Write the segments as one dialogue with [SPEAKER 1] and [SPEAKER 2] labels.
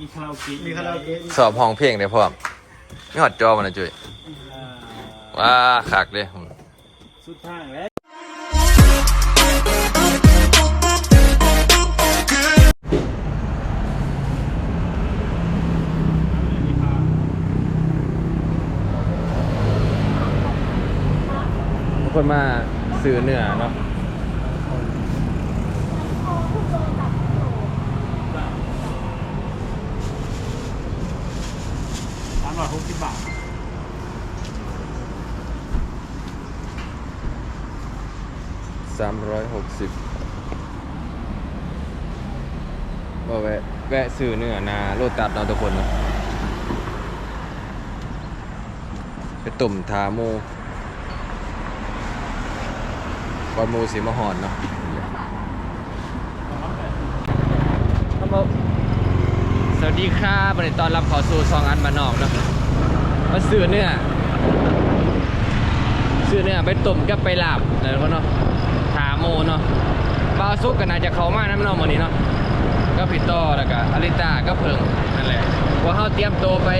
[SPEAKER 1] มีคาราโอเกะ
[SPEAKER 2] มีคาราโอเกะ
[SPEAKER 3] สอบห้องเพลงได้พร้อมนี่หอดจอมันนะจุ้ย
[SPEAKER 1] อ่า
[SPEAKER 3] ว้าคักเด้
[SPEAKER 1] สุดทางแล้ว
[SPEAKER 3] ทุกคนมาซื้อเนื้อเนาะ
[SPEAKER 1] สาม ร้อยหกสิบบาท
[SPEAKER 3] สามร้อยหกสิบก็แวะแวะซื้อเนื้อนาโลตัดเนาะทุกคนเนาะไปตุ่มทาหมูก่อนหมูสีมะหอนเนาะครับผม สวัสดีครับวันนี้ตอนรับขอสู่ซองอันมานอกนะมาซื้อเนื้อซื้อเนื้อไปต้มกับไปลาบอะไรก็เนาะถาโมเนาะปลาซุกกันน่าจะเขามากน้ำเนองวันนี้เนาะก็ผิดต่อแล้วก็อลิต้าก็เพิงนั่นแหละว่าเขาเตรียมตัวไป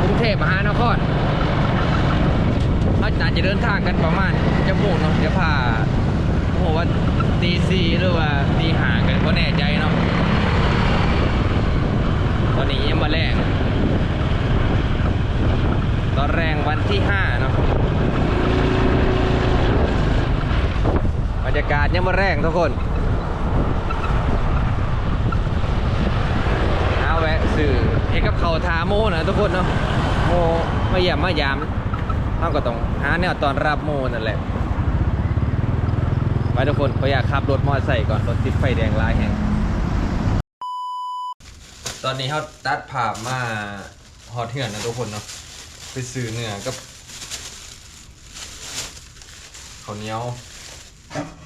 [SPEAKER 3] กรุงเทพมหานครเขาอาจจะเดินทางกันประมาณจะโมงเนาะจะพาโอ้โหว่าตีสี่หรือว่าตีห่างกันก็แน่ใจเนาะ ตอนนี้ยังมาแรงตอนแรงวันที่ห้าเนาะบรรยากาศยังมาแรงทุกคนเอาแวะสื่อเอกกับเขาทาโมนะทุกคนเนาะโมมาเยี่ยมมายามเราก็ต้องหาแนวตอนรับโมนั่นแหละไปทุกคนขออยากขับรถมอเตอร์ไซค์ก่อนรถติดไฟแดงลายแห่ง ตอนนี้เขาตัดภามาฮอตเถื่อนนะทุกคนเนาะไปซื้อเนื้อกับข้าวเหนียว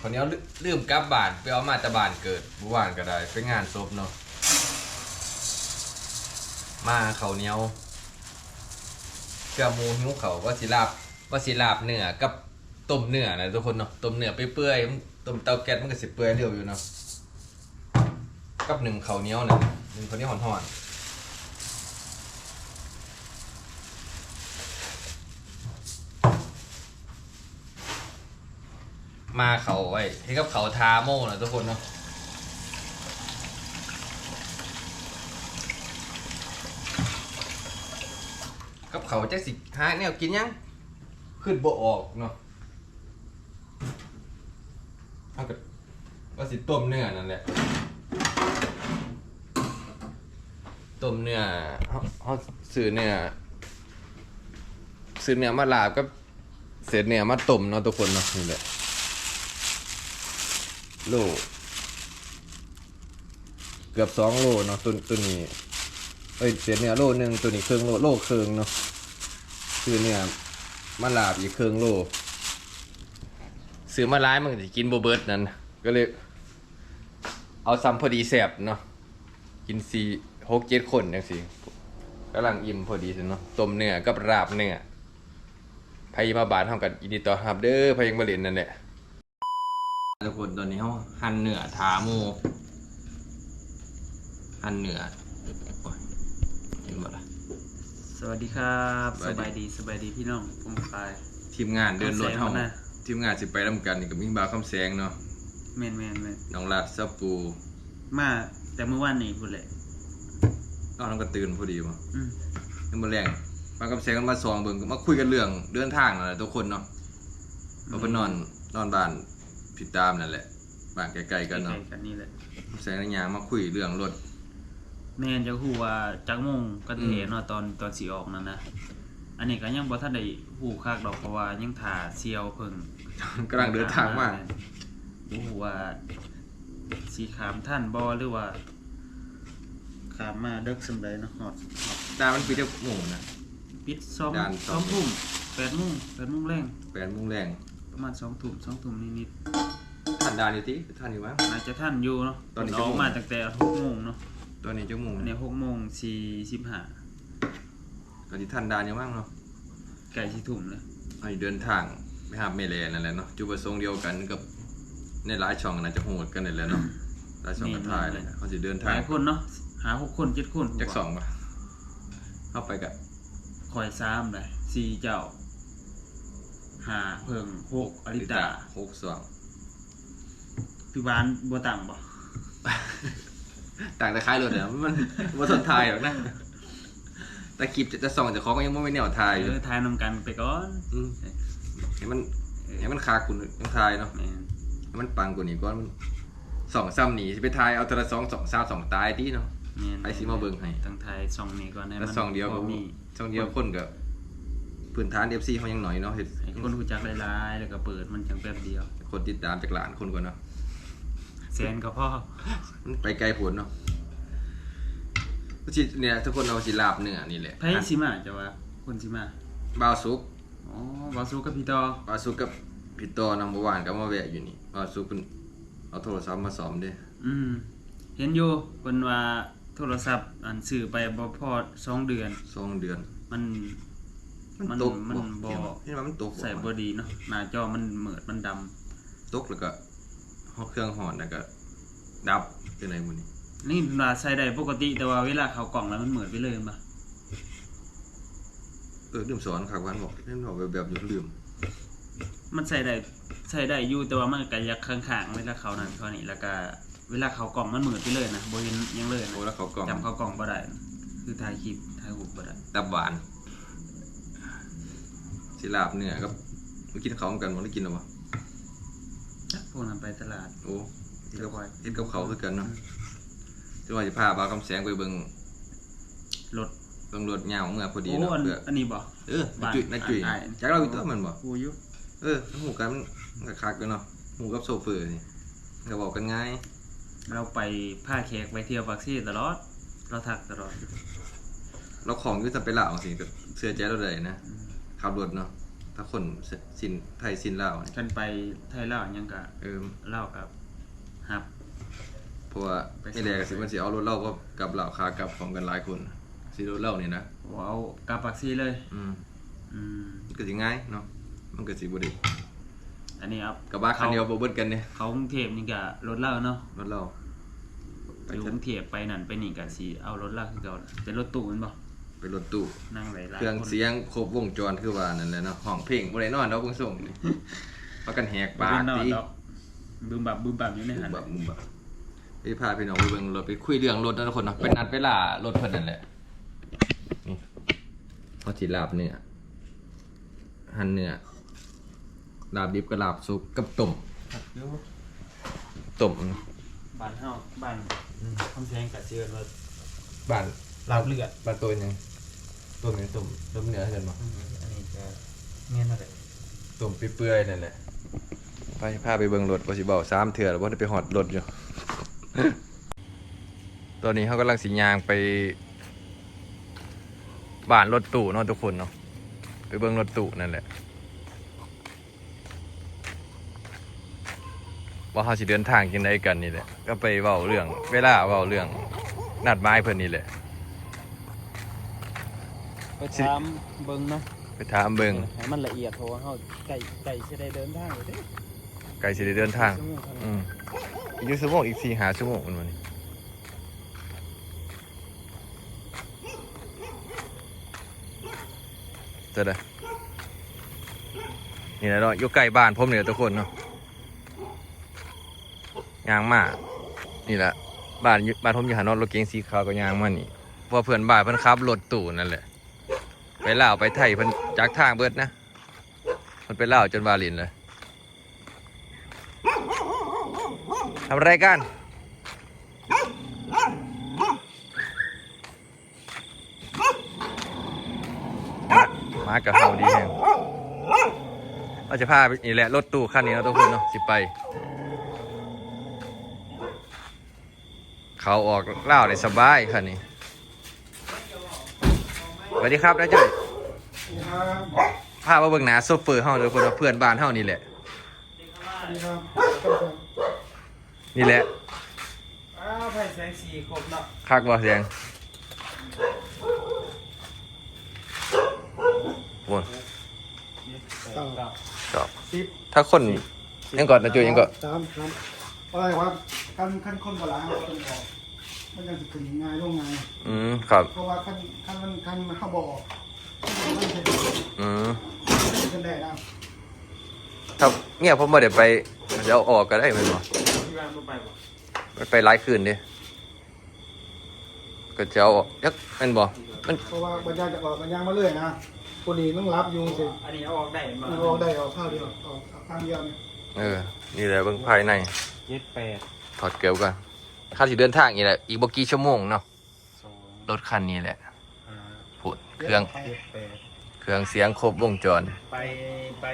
[SPEAKER 3] คนนี้ลืลืมกลับบ้านไปเอามาตะบานเกิดบุวานก็ได้ไปงานศพเนาะมาเขาวเหนียวเกลือมูหิ้วเขาว่าสิลาบว่าสิลาบเนื้อกับต้มเนื้อนะทุกคนเนาะต้มเนื้อไปเปื่อยต้มเตาแก๊สมันก็สิเปื่อยเร็วอยู่เนาะกับหนึ่งเขาวเหนียวน่ะ หนึ่งเขาวเหนียวห่อนมาเขาไว้ให้กับเขาทาโม่นะทุกคนเนาะกับเขาวจะสิหาแนวกินยังขึ้นบ่ออกเนาะเอากับว่าสิต้มเนื้อนั่นแหละ ต้มเนื้อเขาเขาซื้อเนื้อซื้อเนื้อมาลาบก็เศษเนื้อมาต้มเนาะทุกคนเนาะนี่แหละโลเกือบสองโลเนาะตัวตัวนี้เอ้ยเสียเนื้อโลหนึ่งตัวนี้ครึ่งโลโลครึ่งเนาะซื้อเนื้อมาลาบอีกครึ่งโลซื้อมาร้ายมันก็จะกินโบเบิร์ตนั่นก็เลย เอาซ้ำพอดีแสบเนาะกินสี่ หกเจ็ดคนจังสิกำลังอิ่มพอดีสิเนาะต้มเนื้อกับราบเนื้อพายมาบานเท่ากันยินดีต้อนรับเด้อพายังมาเล่นนั่นแหละทุกคนตอนนี้เขาหั่นเนื้อทาหมูหั่นเนื้อโอ้ยเห็นหมดละ
[SPEAKER 2] สวัสดีครับ
[SPEAKER 3] ส
[SPEAKER 2] ส
[SPEAKER 3] บายดี
[SPEAKER 2] บายดีสบายดีพี่น้องผมคาย
[SPEAKER 3] ทีมงานเดินรถ
[SPEAKER 2] คำแสง
[SPEAKER 3] เฮา
[SPEAKER 2] มันน่ะ
[SPEAKER 3] ทีมงานสิไปนํกันนี่ก็มีบาวคำแสงเนาะ
[SPEAKER 2] แมนแมนแมน
[SPEAKER 3] น้องรัดซับปู
[SPEAKER 2] มาแต่เมื่อวานนี้พูดแหละ
[SPEAKER 3] ก็น้องก็ตื่นพอดีมา
[SPEAKER 2] อืม
[SPEAKER 3] ยังมาแรงบาวคำแสงกันมาสองเบิ่งก็มาคุยกันเรื่องเดินทางนั่นแหละทุกคนเนาะเราไปนอนนอนบ้านผิดตามนั่นแหละบ้านใกล้ๆ
[SPEAKER 2] ใก
[SPEAKER 3] กันเนาะ
[SPEAKER 2] ล้ๆกันนี่แหละ
[SPEAKER 3] แสงนางยางมาคุยเรื่องรถ
[SPEAKER 2] แมนจะฮู้ว่าจักโมงกัน
[SPEAKER 3] อื
[SPEAKER 2] เท
[SPEAKER 3] ม
[SPEAKER 2] เนาะตอนตอนสิออกนั่นนะอันนี้ก็ยังบ่ทันได้ฮู้คักดอกเพราะว่ายังถ่าเซียวเพิ่ง
[SPEAKER 3] กำลังเดินทางมา
[SPEAKER 2] บ่ฮู้ว่าสีขามท่านบ่หรือว่า ขามมาเดึกสำใดเนาะฮอดฮอด
[SPEAKER 3] ตามันคือจะหมู่นะ
[SPEAKER 2] ปิดสอง
[SPEAKER 3] ด่านส
[SPEAKER 2] ส
[SPEAKER 3] อ
[SPEAKER 2] องงทุ่มแปดโมงแปดโมงแรง
[SPEAKER 3] แปดโมงแรง
[SPEAKER 2] ประมาณสองทุ่มสองทุ่มนิด
[SPEAKER 3] ท่านดานอยู่ที่ท่านอยู่มั้ง
[SPEAKER 2] ๆอาจจะท่านอยู่เนาะ
[SPEAKER 3] ตอนนี้
[SPEAKER 2] อ
[SPEAKER 3] ชั่ว
[SPEAKER 2] อก
[SPEAKER 3] โมง
[SPEAKER 2] มาตั้งแต่หกโมงเนาะ
[SPEAKER 3] ตอนนี้เจ้าหมู่
[SPEAKER 2] อันนี้หกโมงสี่สิบห้า
[SPEAKER 3] ตอนนี้ท่านดานอยู่มั้งเนาะ
[SPEAKER 2] ไก่สี่ทุ่มเลย
[SPEAKER 3] ไอ้เดินทางไปหาเมเลนั่นแหละเนาะจุดประสงค์เดียวกันกับในหลายช่องน่าจะโหดกันนั่นแหละเนาะหลายช่องก็ถ่ายเลยเขาจะเดิน
[SPEAKER 2] ห
[SPEAKER 3] ทาง
[SPEAKER 2] ลายคนเนาะ หาหกคนเจ็ดคน
[SPEAKER 3] จักสองปะเข้าไปกับ
[SPEAKER 2] คอยซ้ำเลยสี่เจ้าหาเพิ่งหกอริตา
[SPEAKER 3] หกสอง
[SPEAKER 2] พี่บ้านบัวต่างบ่
[SPEAKER 3] ต่างแต่คล้ายรถเนี่ยมันมันสนทายหรอกนะแต่คลิปจะจะส่องจะของก็ยังไม่แนวทาย
[SPEAKER 2] เอ
[SPEAKER 3] อยู่
[SPEAKER 2] อทายนำกันไปก่อน
[SPEAKER 3] มให้มันให้มันคาคุณต้องทายเนาะ
[SPEAKER 2] แม่น
[SPEAKER 3] ให้มันปังกว่านี้ก่อนมันสองซ้ำหนีสิไปทายเอาแต่ละสองสองสามสองตายที่เนาะ
[SPEAKER 2] แม่น
[SPEAKER 3] ไปสิมาเบิ่งให้
[SPEAKER 2] ทั้งไทยซองนี้ก่อนให้
[SPEAKER 3] แล้ว
[SPEAKER 2] มัน
[SPEAKER 3] สองเดียว
[SPEAKER 2] พ
[SPEAKER 3] ก็
[SPEAKER 2] อมี
[SPEAKER 3] สองเดียวคนกับพื้นฐานเอฟซีเขายังหน่อยเนาะเฮ็ด
[SPEAKER 2] ให้คนรู้จักหลายๆแล้วก็เปิดมันจังแป๊บเดียว
[SPEAKER 3] คนติดตามจากหลานคนก่อนเนาะ
[SPEAKER 2] แสนก็พอ
[SPEAKER 3] มันไปไกลผลเนาะสิเนี่ยทุกคนเอาสิลาบเนื้อนี่แหละ
[SPEAKER 2] ไผสิมาจะว่าคนสิมา
[SPEAKER 3] บ่าวสุก
[SPEAKER 2] อ๋อบ่สู้กับพี่ต่อ
[SPEAKER 3] บ่าวสุกกับพี่ต่อนำบ่หวานก็มาแวะอยู่นี่บ่าวสุกเพิ่นเอาโทรศัพท์มาซ่อมเด้
[SPEAKER 2] อืมเห็นอยู่เพิ่นว่า โทรศัพท์อันซื้อไปบ่พอสองเดือน
[SPEAKER 3] สองเดือน
[SPEAKER 2] มันมัน
[SPEAKER 3] ตก
[SPEAKER 2] มันบ่
[SPEAKER 3] เห็นว่ามันตก
[SPEAKER 2] ใส่บ่ดีเนาะหน้าจอมันเหมือดมันดำ
[SPEAKER 3] ตกแล้วก็เฮาเครื่องหอนแล้วก็ ดับเป็นไรหมื้นี้
[SPEAKER 2] นี่เวลาใส่ได้ปกติแต่ว่าเวลาเข้ากล่องแล้วมันเหมือดไปเลยป่ะ
[SPEAKER 3] เออลืมสอนครับวันบอกเล่นบอกแบบแบบอยู่ลืม
[SPEAKER 2] มันใส่ได้ใส่ได้อยู่แต่ว่ามันก็อยากข้างๆเวลาเขานั่นเขานี่แล้วก็ เวลาเข้ากล่องมันเหมือดไปเลยนะบ่เห็นหยังเลยนะ
[SPEAKER 3] โอ้แล้วเขากล่อง
[SPEAKER 2] จำเข้ากล่องบ่ได้นะคือถ่ายคลิปถ่ายรูปบ่ได้
[SPEAKER 3] ดับหวานสิลาบเนื้อกับมากินข้าวกันบ่ได้กินหรอวะ
[SPEAKER 2] จักพวกนั้นไปตลาด
[SPEAKER 3] โอ้เฮ็ดกับ
[SPEAKER 2] เดี๋ยวไว้
[SPEAKER 3] เฮ็ดกับเขาวคือกันเนาะจังว่าสิพาบ่าวคำแสงไปเบิ่ง
[SPEAKER 2] รถ
[SPEAKER 3] เบิ่งรถยาวเมื่อพอดี
[SPEAKER 2] โอ้
[SPEAKER 3] เนาะ
[SPEAKER 2] อัน
[SPEAKER 3] เพื่อ
[SPEAKER 2] อันนี้บ่
[SPEAKER 3] เออนาจุ้ยนาจุ้ย
[SPEAKER 2] บ้าน
[SPEAKER 3] จักเราอีกตัวมันบ่
[SPEAKER 2] กูอยู่
[SPEAKER 3] เออหูกันมันก็คักกันเนาะหูกับโซเฟอร์นี่ก็บอกกันง่าย
[SPEAKER 2] เราไปผ้าแขกไปเที่ยวปักซี่ตลอด เราทักตลอด
[SPEAKER 3] เราของอยู่จะไปลาวสิก็เชื่อใจเราได้นะขับรถเนาะถ้าคนสินไทยสินลาวนี่
[SPEAKER 2] กันไปไทยลาวยังกะ
[SPEAKER 3] เออ
[SPEAKER 2] เล่ากับฮับ
[SPEAKER 3] เพราะว่า
[SPEAKER 2] ไป
[SPEAKER 3] ไอ้แดกสิมันสิเอารถเราก็กลับลาวคากลับพร้อมกันหลายคนสิรถเรานี่นะ
[SPEAKER 2] ว้าวกลับปักซี่เลย
[SPEAKER 3] อืม
[SPEAKER 2] อืม
[SPEAKER 3] มันก็สิง่ายเนาะมันก็สิบ่ได้
[SPEAKER 2] อันนี้ครับ
[SPEAKER 3] กระบะคันเดียวบ่เบิดกันเนี่ย
[SPEAKER 2] เขากรุงเทพนี่กะรถเล่าเนาะ
[SPEAKER 3] รถเราไป
[SPEAKER 2] อยู่ก
[SPEAKER 3] จัด
[SPEAKER 2] รุงเทพไปนั่นไปนี่กะสีเอารถเล่าคือเก่าล่ะเป็นรถตู้แมันบ่
[SPEAKER 3] ไปรถตู้
[SPEAKER 2] นั่งหลายๆ
[SPEAKER 3] เครื่อง
[SPEAKER 2] คน
[SPEAKER 3] เสียงครบวงจรคือว่านั่นแหละเนาะห้องเพลงบ่ได้นอนดอกเพิ่งส่งนี่พากันแหก
[SPEAKER 2] บ่
[SPEAKER 3] ปาก
[SPEAKER 2] เป็นนอน
[SPEAKER 3] ติ
[SPEAKER 2] ดอกบึมบับบึมบับอยู่ในหัน
[SPEAKER 3] แบบมุมแบบไปพาพี่น้องไปเบิ่งรถไปคุยเรื่องรถนะทุกคนเนาะเป็นนัดเวลารถเพิ่นนั่นแหละนี่พอสิลาบเนื้อหั่นเนื้อ ลาบดิบกับลาบสุกกับต้มต้ม
[SPEAKER 2] บ้านเฮาบ้านคำแพงกะเจือนว่า
[SPEAKER 3] บ้าน
[SPEAKER 2] ลาบเลือด
[SPEAKER 3] บ้านตัวยังต้มยังต้มต้มเนื้อให้กันบ่
[SPEAKER 2] อันนี้จะเงี้ยเท่าไหร่
[SPEAKER 3] ต้มเปื่อยๆนั่นแหละไปพาไปเบิ่งรถบ่สิเว้าสามเทื่อแล้วบ่ได้ไปฮอดรถอยู่ ตอนนี้เขากำลังสิย่างไปบ้านรถตู้เนาะทุกคนเนาะไปเบิ่งรถตู้นั่นแหละ ว่าเขาสิเดินทางจังไดกันนี่แหละก็ไปเว้าเรื่อง เวลาเว้าเรื่องนัดหมายเพิ่นนี่แหละ
[SPEAKER 1] ไปถามเบิ่งเนาะ
[SPEAKER 3] ไปถามเบิ่ง
[SPEAKER 1] ให้มันละเอียดเพราะว่าเฮาไก่ไก่สิได้เดินทางเลยเด้
[SPEAKER 3] ไกลสิได้เดินทาง
[SPEAKER 1] ชั่วโมงเท่านั้น
[SPEAKER 3] อืมอีกชั่วโมงอีกสี่หาชั่วโมงมันวันนี้จะได้นี่แหละเนาะอยู่ใกล้บ้านผมเนี่ยทุกคนเนาะ ยางมานี่แหละบ้านอยู่บ้านผมอยู่หานอนรถเก๋งสีขาวก็ยางมานี่พราเพื่อนบ้านเพิ่นขับรถตู้นั่นแหละไปลาวไปไทยเพิ่นจากทางเบิดนะเพิ่นไปลาวจนวาลินเลยทำอะไรกันมากับเฮาดีแฮงเราจะพาไปนี่แหละรถตู้คันนี้เนาะทุกคนเนาะสิไป เขาออกเล่าวได้สบายคันนี้สวัสดีครับนะจุ้ยพามาเบิ่งหนาโซเฟอร์เฮาเด้อคนว่าเพื่อนบ้านเฮานี่แหละ นี่แหละ
[SPEAKER 2] อ้าวไผ่แสงสีครบเนาะ
[SPEAKER 3] คักบ่เสียงโอ้ยจอบถ้าคนยังก่อนนะจูยังก่อน
[SPEAKER 4] สามสาม อะไรครับขั้นขั้นคนโบราณเขาต้องบอกมันยังจะขึ้นง่ายลงง่าย
[SPEAKER 3] อืมครับ
[SPEAKER 4] เพราะว่าขั้นขั้นมันขั้นมันเข้าบ่อมันจะ
[SPEAKER 3] อืม
[SPEAKER 4] ขึ้นได้นะ
[SPEAKER 3] ถ้าเงียบผมบ่ได้ไปเดี๋ยวเอาออกก็ได้แม่นบ่
[SPEAKER 2] ที่บ้านบ่ไปบ่
[SPEAKER 3] มันไปหลายคืนเดิก็จะเอาออกยักแม่นบ่มัน
[SPEAKER 4] เพราะว่าบรรยากาศจะออกบรรยากมาเรื่อยนะคนนี้ต้องรับอยู่สิ
[SPEAKER 2] อันนี้เอาออกได้บ่
[SPEAKER 4] มันออกได้ออกข้าวเดียวออกข้างเดียวเนี่ย
[SPEAKER 3] เออ นี่แหละเบิ่งภายใน
[SPEAKER 2] เจ็ดแปด
[SPEAKER 3] ถอดเกลียวก่อนค่าสิเดินทางอีกแหละอีกบ่กี่ชั่วโมงเนาะ
[SPEAKER 2] สอง
[SPEAKER 3] รถคันนี้แหละ
[SPEAKER 2] ห้า
[SPEAKER 3] พูดเครื่อง
[SPEAKER 2] เจ็ดแปด
[SPEAKER 3] เครื่องเสียงครบวงจร
[SPEAKER 2] ไปไป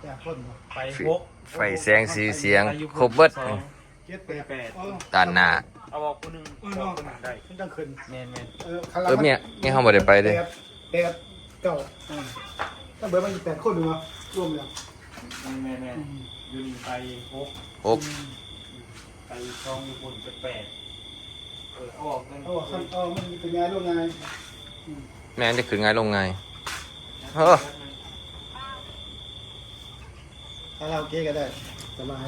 [SPEAKER 4] แต่คนบ่
[SPEAKER 2] ไปหก
[SPEAKER 3] ไฟแสงสีเสียงครบเบิด
[SPEAKER 2] สอง
[SPEAKER 4] เจ็ดแปด
[SPEAKER 2] แปด
[SPEAKER 4] เออ
[SPEAKER 3] ด้านหน้า
[SPEAKER 2] เอาออกคนหนึ่ง
[SPEAKER 4] เออ
[SPEAKER 2] เอาอ
[SPEAKER 4] เนาะ
[SPEAKER 2] อกคนหนึ่งได้
[SPEAKER 4] มันจังขึ้น
[SPEAKER 2] แม่นแม่น
[SPEAKER 4] เออคันละ
[SPEAKER 3] เออเนี่ยนี่เฮาบ่ได้ไปเด้
[SPEAKER 4] แปดแปดเก้าอืมถ้าเบิดมันอีกแปดคนหนึ่งวะรวมแล้ว
[SPEAKER 2] แม่นแม่นอ ยู่นี่ไปหก
[SPEAKER 3] หก
[SPEAKER 2] ไปสองอยู่คนเป็นแปดเออเอาออกกัน
[SPEAKER 4] เอาคันเอามันเป็นไงลงไง
[SPEAKER 3] แม่นจะขึ้นง่ายลงง่ายเออ
[SPEAKER 4] คาราโอเกะก็ได้สบาย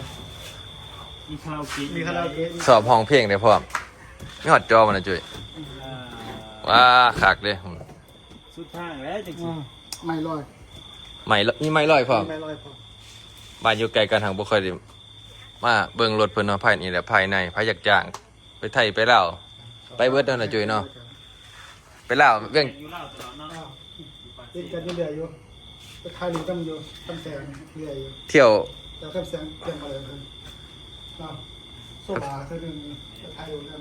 [SPEAKER 2] มีคาราโอเกะ
[SPEAKER 4] มีคาราโอเกะ
[SPEAKER 3] สอบห้องเพลงได้พร้อมมีฮอดจอมันนะจุ้ย
[SPEAKER 2] อ่า
[SPEAKER 3] ว้าคักเด้
[SPEAKER 2] สุดทางแล้วจริง
[SPEAKER 4] อ่าไม่ลอย
[SPEAKER 3] ใหม่ละมีไม้ลอยพร้อม
[SPEAKER 4] ไม่ลอยพอ
[SPEAKER 3] บ้านอยู่ไกลกันทางบ่ค่อยได้มาเบิ่งรถเพิ่นเนาะภายนี่แหละภายในภายอยากจ้าง ไปไทยไปลาวไปเบิดเนาะนะจุ้ยเนาะไปลาวเวียง
[SPEAKER 2] อยู่เล่าตลอดเนาะ
[SPEAKER 4] อ้าวติดกันอยู่เรื่อยอยู่ไปขายหนึ่งตั้งอยู่ตั้งแสงเรื่อยอยู่
[SPEAKER 3] เที่ยว
[SPEAKER 4] แล้วก็แสงเตรียมอะไรกันอ้าวโซบาเท่านึงไปขายอยู่นั่น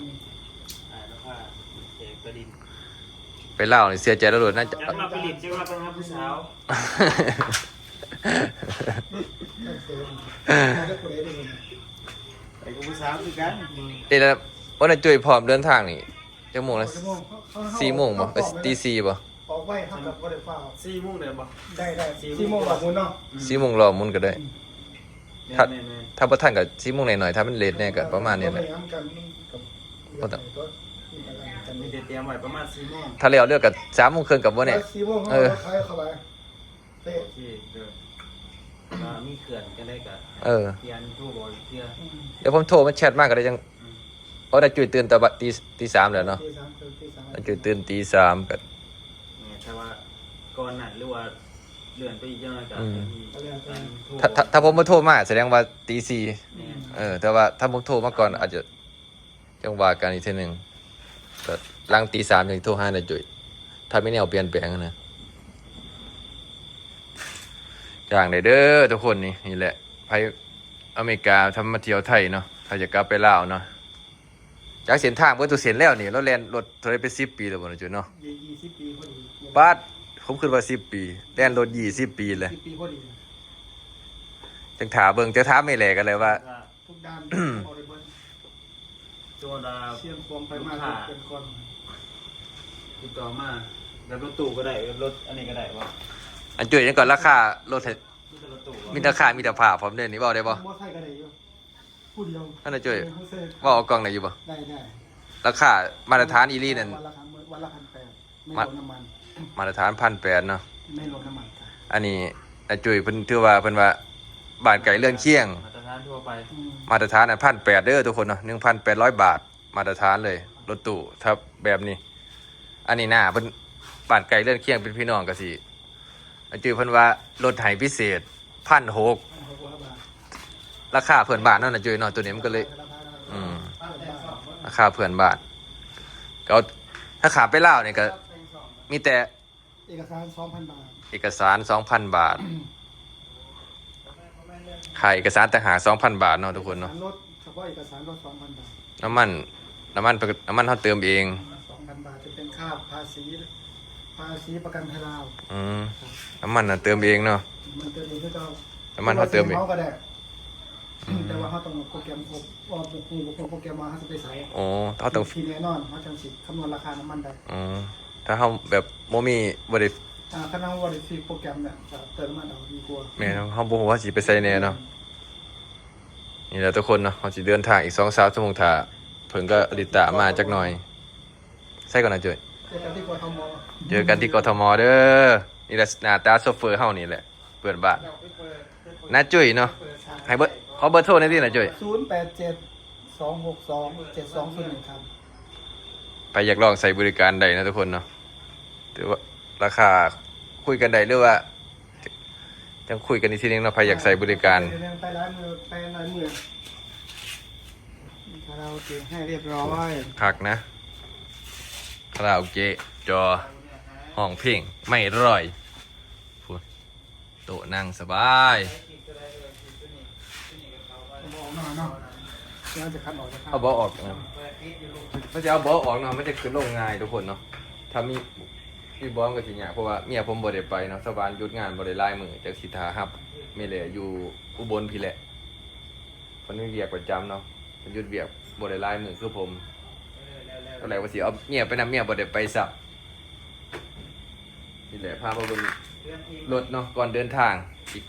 [SPEAKER 2] อ่าแล้วก็เอกประดิน
[SPEAKER 3] ไปลาวนี่เสียใจแล้วโลดน่าจะ
[SPEAKER 2] จักมาผลิตจักมาเป็นครับผู้สาว
[SPEAKER 4] ตั้งแสง ไม่ได้คนเดียวเลย
[SPEAKER 2] ไปกับผู้สาวคือกัน
[SPEAKER 3] เดี๋ยวนะวันนั้นจุ้ยพร้อมเดินทางนี่จักโมงละ
[SPEAKER 4] ชั่วโมงเขาเขา
[SPEAKER 3] สี่โมงบ่ไปตีสี่บ่
[SPEAKER 4] ออกไว้เท่ากับก็ได้ฟ้า
[SPEAKER 2] สี่โมงเดินบ่
[SPEAKER 4] ได้ได้สี่โมงหลับมุนเนาะ
[SPEAKER 3] สี่โมงรอมุนก็ได้ ถ้า
[SPEAKER 2] แม่น
[SPEAKER 3] ถ้าบ่ทันก็สี่โมงหน่อยๆถ้ามันเลทแน่ก็ประมาณนี้แหละ
[SPEAKER 4] กันกับ
[SPEAKER 3] ก็ต้อง
[SPEAKER 2] ๆมีแต่เตรียมไว้ประมาณสี่โมง
[SPEAKER 3] ถ้าแล้วเลือกก็สามโมงครึ่งกับบ่แน่
[SPEAKER 4] สี่โมงเขา
[SPEAKER 3] เออ
[SPEAKER 4] ขายเข้าไป เตะ
[SPEAKER 2] โอเคเด้ออ่ามีเขื่อนกันได้กับ
[SPEAKER 3] เออ
[SPEAKER 2] เทียนทูบอยเทีย
[SPEAKER 3] เดี๋ยวผมโทรมาแชทมากก็ได้จังเพราะได้จุ้ยตื่นแต่บัดตีตีสามแล้วเนาะ
[SPEAKER 4] ตีสามตีสาม
[SPEAKER 3] ได้จุ้ยตื่นตีสามก็
[SPEAKER 2] เนี่ยแต่ว่าก่อนนั้นหรือว่าเลื่อนไปอีกจังไดก็
[SPEAKER 3] อืม
[SPEAKER 2] มีการโทร
[SPEAKER 3] ถ้าถ้าถ้าผมมาโทรมาแสดงว่าตีสี่
[SPEAKER 2] แม่น
[SPEAKER 3] เออ แต่ว่าถ้าผมโทรมาก่อนอาจจะจังว่ากันอีกทีหนึ่งแต่หลังตีสามยังโทรหาได้จุ้ยถ้าไม่แนวเปลี่ยนแปลงนะ อย่างได้เด้อทุกคนนี่นี่แหละไปอเมริกาทำมาเที่ยวไทยเนาะถ้าจะกลับไปลาวเนาะจากเส้นทางเพื่อตัวเส้นแล้วนี่เราแล่นรถเท่าไรเป็นสิบปีแล้วบ่นะจุ้ยเนาะ
[SPEAKER 4] ยี่ยี่สิบปีพอดี
[SPEAKER 3] บาดผมคิดว่าสิบปีแล่นรถยี่สิบปีเลย
[SPEAKER 4] สิบปีพอดี
[SPEAKER 3] จังถามเบิ่งจะถามไม่แหลกกันเลยว่า
[SPEAKER 2] ก็
[SPEAKER 4] ทุกด้านบริเวณ
[SPEAKER 2] ตัวดา
[SPEAKER 4] เชียงควงไปมาเป็นคน
[SPEAKER 2] ติดต่อมาแบบรถตู้ก็ได้แบบรถอันนี้ก็ได้ว่า
[SPEAKER 3] อันจุ้ยยังก่อนราคารถให้
[SPEAKER 2] มีแต่รถตู้
[SPEAKER 3] มีราคามีแต่ภาพผมเด่นนี่บอกได้บ่
[SPEAKER 4] มอไซค์ก็ได้อยู่พูดเดียว
[SPEAKER 3] ท่านน่ะจุ้ยว่าเอากล่องไหนอยู่บ่
[SPEAKER 4] ได้ได้
[SPEAKER 3] ราคามาตรฐานอีลี่นั่น
[SPEAKER 4] วันละพันวันละพันแปดไม่ลดน้ำมัน
[SPEAKER 3] มาตรฐานพันแปดเนาะ
[SPEAKER 4] ไม่ลดน้ำมันค่ะ
[SPEAKER 3] อันนี้อาจุ้ยเพิ่นถือว่าเพิ่นว่าบ้านไก่เลื่อนเคียง
[SPEAKER 2] มาตรฐานทั่วไป
[SPEAKER 4] อืม
[SPEAKER 3] มาตรฐานอะพันแปดเด้อทุกคนเนาะหนึ่งพันแปดร้อยบาท มาตรฐานเลยรถตู้ถ้าแบบนี้ อันนี้หน้าเพิ่นบ้านไก่เลื่อนเคียงเป็นพี่น้องก็สิ อาจุ้ยเพิ่นว่ารถไถพิเศษพันหก
[SPEAKER 4] พันหกร้อยบาท
[SPEAKER 3] ราคาเพื่อนบ้านเนาะนะจุ้ยเนาะตัวนี้มันก็เลย อืมราคาเพื่อนบ้านก็เอาถ้าขาไปลาวเนี่ยก็ มีแต่
[SPEAKER 4] เอกสารสองพันบาท
[SPEAKER 3] เอกสาร2,000บาทขายเอกสารต่างหาก2,000บาทเนาะทุกคนเนาะ
[SPEAKER 4] รถเฉพาะเอกสารรถสองพันบาท
[SPEAKER 3] น้ำมันน้ำมันน้ำมันเขาเติมเอง
[SPEAKER 4] สองพันบาทจะเป็นค่าภาษี ภาษีประกันภัยลาว
[SPEAKER 3] อืมน้ำมันน่ะเติมเองเนาะ
[SPEAKER 4] มันเติมเองที่เรา
[SPEAKER 3] น้ำมันเขาเติมเอง
[SPEAKER 4] เขาก็ได้แต่ว่าเขาต้องโปรแกรมครบว่าโปรแกรมโปรแกรมมาเขาจะไปใส่
[SPEAKER 3] โอ้เขาต้อง
[SPEAKER 4] ทีแน่นอนเขาจังสิคำนวณราคาน้ำมันได้
[SPEAKER 3] อืมถ้าเขาแบบโมมีบริ
[SPEAKER 4] อ่าถ้าน้องวอลเลย์โปรแกรมเนี่ยจะเติมน้ำมันเอาดีกว่า
[SPEAKER 3] แม่นเขาบอกว่าสิไปใส่แน่เนาะนี่แหละทุกคนเนาะเขาสิเดินทางอีก2-3ชั่วโมงถ้าเพิ่นก็อดิตามาจักหน่อยใส่ก่อนนะจุ้ย
[SPEAKER 4] เจอกันที่กทม
[SPEAKER 3] เจอกันที่กทมเด้อนี่แหละหน้าตาโซเฟอร์เฮานี่แหละ เปิดบ้านน้าจุ้ยเนาะให้เบอร์ขอเบอร์โทรหน่อยดิน้าจุ้ย
[SPEAKER 4] ศูนย์แปดเจ็ดสองหกสองเจ็ดสองศูนย์หนึ่งครับ
[SPEAKER 3] ไปอยากลองใส่บริการใดนะทุกคนเนาะถือว่าราคาคุยกันใดหรือว่าจะคุยกันอีกทีนึงเนาะใครอยากใส่บริการ
[SPEAKER 4] เดี๋ยวไปร้านมือไปร้านมือคาราโอเกะให้เรียบร้อย
[SPEAKER 3] คักนะคาราโอเกะจอ ห้องเพลงไม่ร่อยพูดโต๊ะนั่งสบาย
[SPEAKER 4] บอกหน่อยเนาะเดี๋ยวจะคัดอา
[SPEAKER 3] เบาะออกนะมันจะเอาเบาะออกเนาะมันจะขึ้นลงง่ายทุกคนเนาะถ้ามีมีบอมกับสิเนี่ยาเพราะว่าเมียผมบ่ได้ไปเนาะสวรรค์หยุดงานบ่ได้ไล่มือจากสิทาฮับไม่เลยอยู่อุบลพี่แหละคนนี้เวียกประจำเนาะหยุดเวียกบ่ได้ไล่มือคือผมก็เลยว่าสิเอาเมียไปนำเมียบ่ได้ไปสับ นี่แหละพามาเบิ่งรถเนาะก่อนเดินทางอีก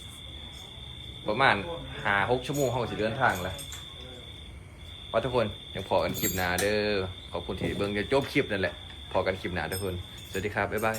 [SPEAKER 3] ประมาณหาหกชั่วโมงเขาก็สิเดินทางแล้วว่าทุกคนยังพอกันคลิปหนาเด้อขอบคุณที่เบิ่งจะจบคลิปนั่นแหละพอกันคลิปหนาทุกคน สวัสดีครับ บ๊ายบาย